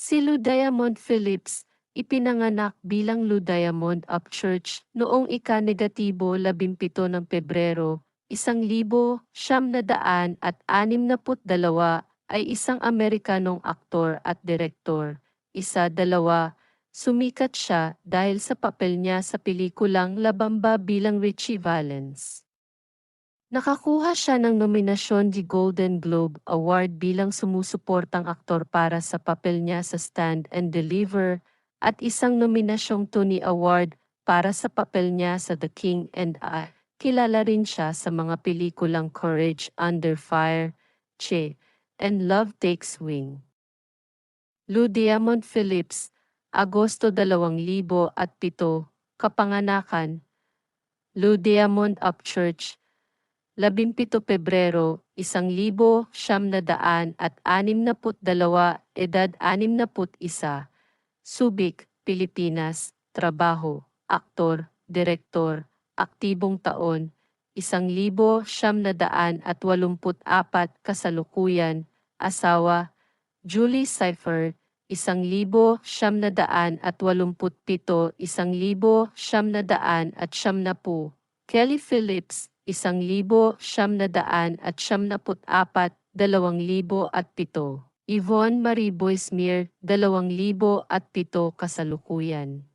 Si Lou Diamond Phillips, ipinanganak bilang Lou Diamond Upchurch noong ika-negatibo 17 ng Pebrero, isang libo, siyam na daan at anim na put dalawa ay isang Amerikanong aktor at direktor. Isa, dalawa, sumikat siya dahil sa papel niya sa pelikulang Labamba bilang Richie Valens. Nakakuha siya ng nominasyon di Golden Globe Award bilang sumusuportang aktor para sa papel niya sa Stand and Deliver at isang nominasyong Tony Award para sa papel niya sa The King and I. Kilala rin siya sa mga pelikulang Courage Under Fire, Che, and Love Takes Wing. Lou Diamond Phillips, Agosto 2007, Kapanganakan, Lou Diamond Upchurch, 17 Pebrero, 1,000 siyam na daan at anim na put dalawa, edad anim na put isa. Subic, Pilipinas, trabaho, aktor, direktor, aktibong taon, 1,000 siyam na daan at walumput apat kasalukuyan, asawa, Julie Seifert, 1,000 siyam na daan at walumput pito, 1,000 siyam na daan at siyam na pu. Kelly Phillips, isang libo, siyam na daan at siyam na apat, dalawang libo at pito. Yvonne Marie Boismere, dalawang libo at pito kasalukuyan.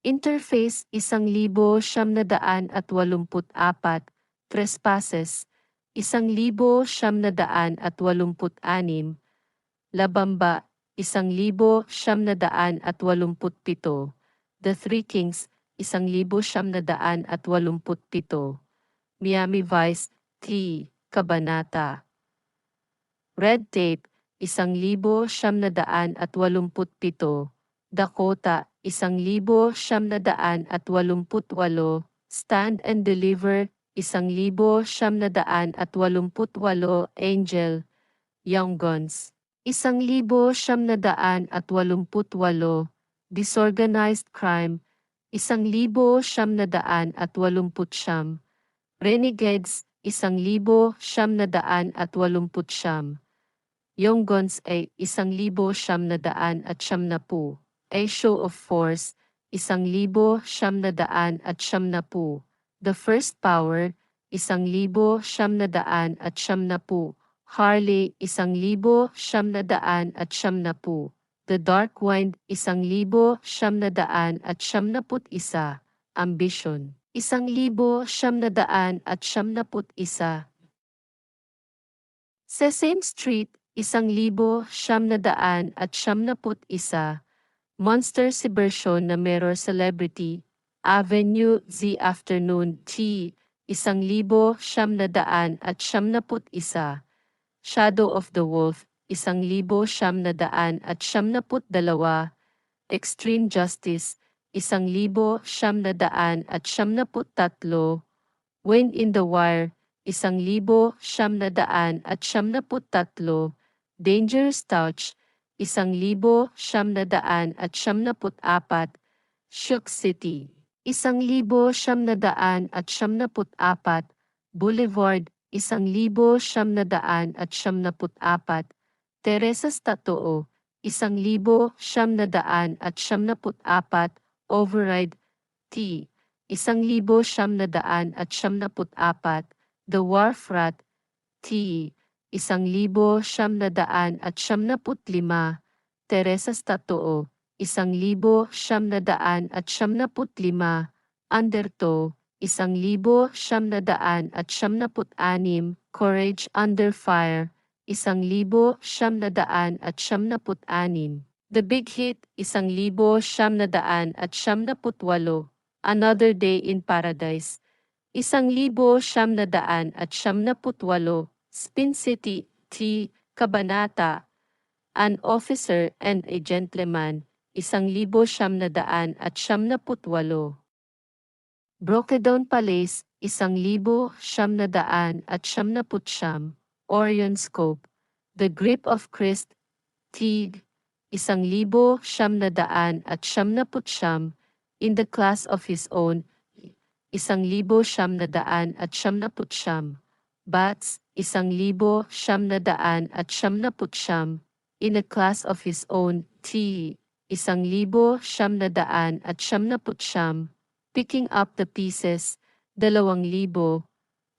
Interface, isang libo, siyam na daan at walumput apat, trespasses, isang libo, siyam na daan at walumput anim, labamba, isang libo, siyam na daan at walumput pito, The Three Kings, isang libo siyam na daan at walumput pito. Miami Vice, T. Kabanata. Red Tape, isang libo siyam na daan at walumput pito. Dakota, isang libo siyam na daan at walumput walo. Stand and Deliver, isang libo siyam na daan at walumput walo. Angel, Young Guns, isang libo siyam na daan at walumput walo. Disorganized Crime, isang libo siyam na daan at walumput siyam. Renegades, isang libo siyam na daan at walumput siyam. Young Guns ay isang libo siyam na daan at siyam na pu. A Show of Force, isang libo siyam na daan at siyam na pu. The First Power, isang libo siyam na daan at siyam na pu. Harley, isang libo siyam na daan at siyam na pu. The Dark Wind, isang libo, siyam na daan at siyam na put isa. Ambition, isang libo, siyam na daan at siyam na put isa. Sesame Street, isang libo, siyam na daan at siyam na put isa. Monster si version na Mirror Celebrity, Avenue Z Afternoon T, isang libo, siyam na daan at siyam na put isa. Shadow of the Wolf, isang libo siyam na daan at siyam na put dalawa. Extreme Justice, isang libo siyam na daan at siyam na put tatlo. Wind in the Wire, isang libo siyam na daan at siyam na put tatlo. Dangerous Touch, isang libo siyam na daan at siyam na put apat. Shook City, isang libo siyam na daan at siyam na put apat. Boulevard, isang libo siyam na daan at siyam na put apat. Teresa's Tatoo, isang libo. Override, T, isang libo siyam na daan at siyam na apat. The Wharf Rat, T, isang libo siyam na daan at siyam na lima. Teresa's Tatoo, isang libo siyam na daan at. Courage Under Fire, isang libo siyam na daan at siyam na put anim. The Big Hit, isang libo siyam na daan at siyam na put walo. Another Day in Paradise, isang libo siyam na daan at siyam na put walo. Spin City, T. Kabanata, An Officer and a Gentleman, isang libo siyam na daan at siyam na put walo. Brokedown Palace, isang libo siyam na daan at siyam na put siyam. Orion Scope, The Grip of Christ, Tig, isang libo siyam na daan at siyam na put siyam. In the class of his own, isang libo siyam na daan at siyam na put siyam. Bats, isang libo siyam na daan at siyam na put siyam. in a class of his own, T. Isang libo, siyam na daan at siyam na putsyam. Picking up the pieces, dalawang libo.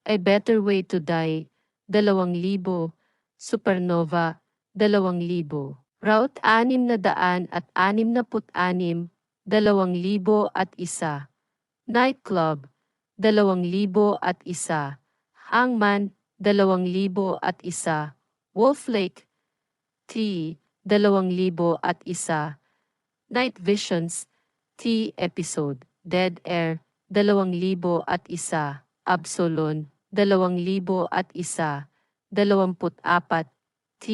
A better way to die, dalawang libo. Supernova, dalawang libo. Route anim na daan at anim na put-anim, dalawang libo at isa. Nightclub, dalawang libo at isa. Hangman, dalawang libo at isa. Wolf Lake, T, dalawang libo at isa. Night Visions, T episode, Dead Air, dalawang libo at isa. Absolon, dalawang libo at isa. Dalawamput apat, T,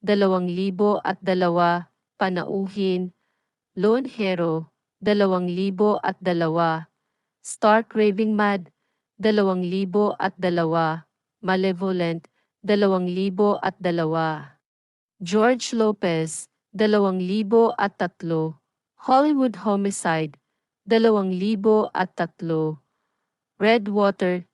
dalawang libo at dalawa. Panauhin, Lone Hero, dalawang libo at dalawa. Stark Raving Mad, dalawang libo at dalawa. Malevolent, dalawang libo at dalawa. George Lopez, dalawang libo at tatlo. Hollywood Homicide, dalawang libo at tatlo. Redwater,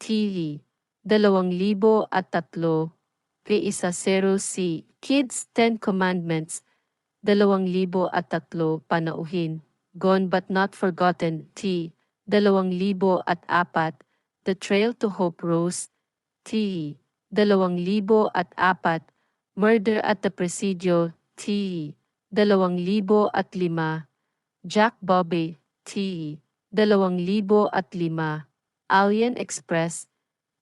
TV, dalawang libo at tatlo. P.isa Zero C, Kids Ten Commandments, dalawang libo at tatlo. Panauhin, Gone but not forgotten, T, dalawang libo at apat. The Trail to Hope Rose, T, dalawang libo at apat. Murder at the Presidio, T. Dalawang libo at lima. Jack Bobby, T. Dalawang libo at lima. Alien Express,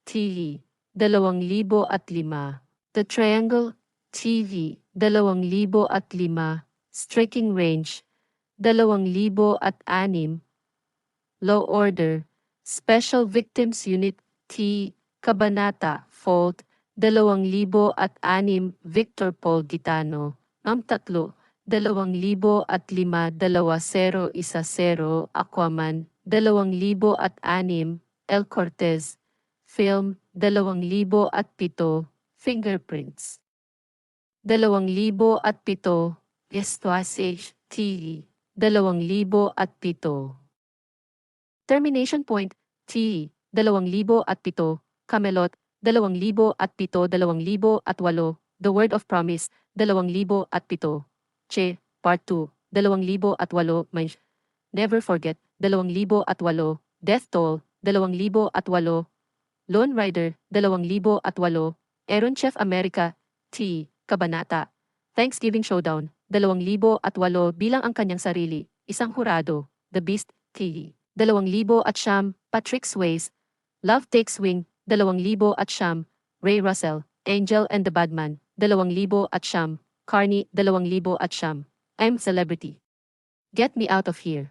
TV, 2005, The Triangle, TV, 2005, Striking Range, 2006, Law Order, Special Victims Unit, T, Kabanata, Fault, 2006, Victor Paul Gitano, Ang tatlo, 2005 dalawa zero isa zero Aquaman, 2006 L. Cortez, film 2007 Fingerprints. 2007 Yestuasage T. 2007 Termination Point T. 2007 Camelot 2007 2008 The Word of Promise 2007 Che Part 2 2008 Never Forget 2008 Death Toll dalawang libo at walo, Lone Rider, dalawang libo at walo, Aaron Chef America, T, Kabanata, Thanksgiving Showdown, dalawang libo at walo bilang ang kanyang sarili, isang hurado, The Beast, T, dalawang libo at siyam, Patrick Swayze, Love Takes Wing, dalawang libo at siyam, Ray Russell, Angel and the Badman, dalawang libo at siyam, Carney, dalawang libo at siyam, I'm Celebrity. Get Me Out of Here.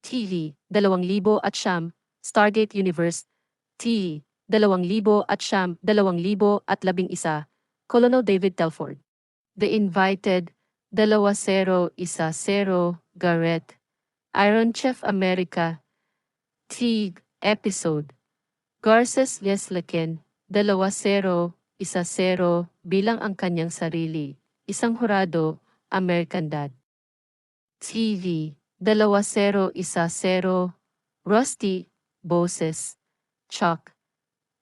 TV, dalawang libo at siyam, Stargate Universe. T, dalawang libo at isa, Colonel David Telford. The Invited, dalawa zero, isa zero, Garrett. Iron Chef America. T, Episode. Garces isa zero bilang ang kanyang sarili. Isang hurado, American Dad. TV, dalawa zero, isa zero, Rusty, Boses, Chuck,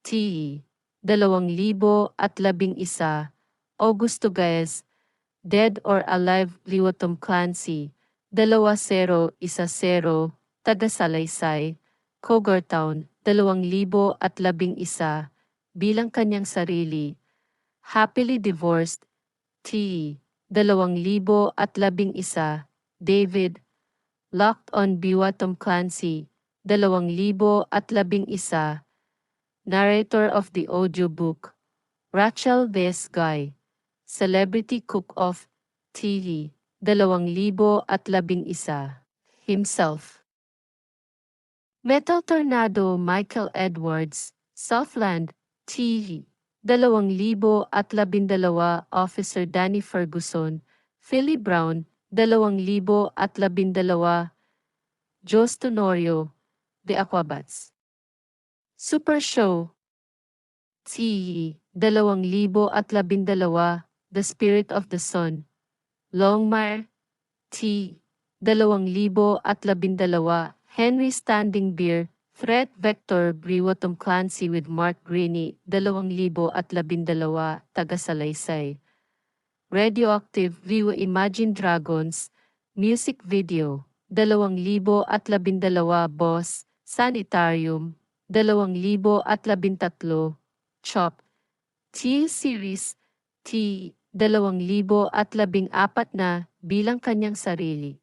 T, dalawang libo at labing isa, Augusto Gaez, Dead or Alive Liwa Tom Clancy, dalawa zero, isa zero, Taga-Salaysay, Cougar Town, dalawang libo at labing isa, bilang kanyang sarili. Happily divorced, T. Dalawang libo at labing isa, David. Locked on Biwa Tom Clancy, dalawang libo at labing isa. Narrator of the audiobook, Rachel Vess Guy. Celebrity Cook-Off, TV. Dalawang libo at labing isa. Himself. Metal Tornado Michael Edwards, Southland, TV. Dalawang libo at labindalawa Officer Danny Ferguson, Philly Brown, dalawang libo at labindalawa Jos Tenorio, The Aquabats. Super Show at labindalawa The Spirit of the Sun, Longmire, T. Dalawang libo at labindalawa Henry Standing Beer, Threat Vector Briwa Clancy with Mark Greeny, 2012, taga Salaysay. Radioactive View Imagine Dragons, Music Video, 2012 Boss, Sanitarium, 2013, Chop, T-Series, T, 2014 na bilang kanyang sarili.